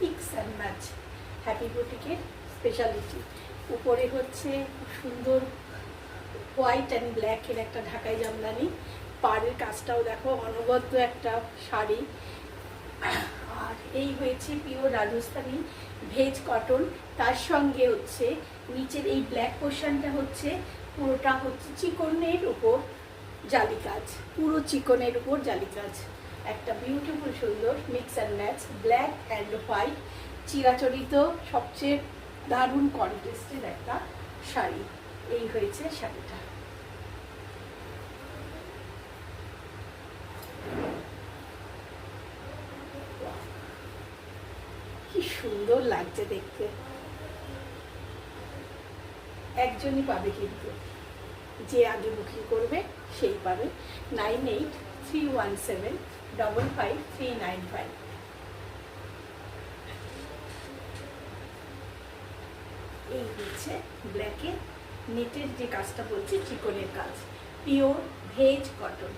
Mix and match happy বুটিকের speciality উপরে হচ্ছে খুব সুন্দর হোয়াইট অ্যান্ড ব্ল্যাকের একটা ঢাকাই জামদানি। পাড়ের কাজটাও দেখো, অনবদ্য একটা শাড়ি। আর এই হয়েছে পিওর রাজস্থানি ভেজ কটন তার সঙ্গে হচ্ছে নিচের এই ব্ল্যাক পোর্শনটা হচ্ছে, পুরোটা হচ্ছে চিকনের উপর জালি কাজ পুরো চিকনের উপর জালি কাজ একটা বিউটিফুল সুন্দর mix and match black and white চিরাচরিত, সবচেয়ে দারুণ কন্টেস্টের একটা শাড়ি। এই হয়েছে শাড়িটা। কি সুন্দর লাগছে দেখতে। একজনই পাবে কিন্তু। যে আগে বুকিং করবে, সেই পাবে। Nine eight three one seven double five three nine five এই হচ্ছে ব্ল্যাকে নেটের যে কাজটা বলছি, চিকনের কাজ। পিওর ভেজ কটন।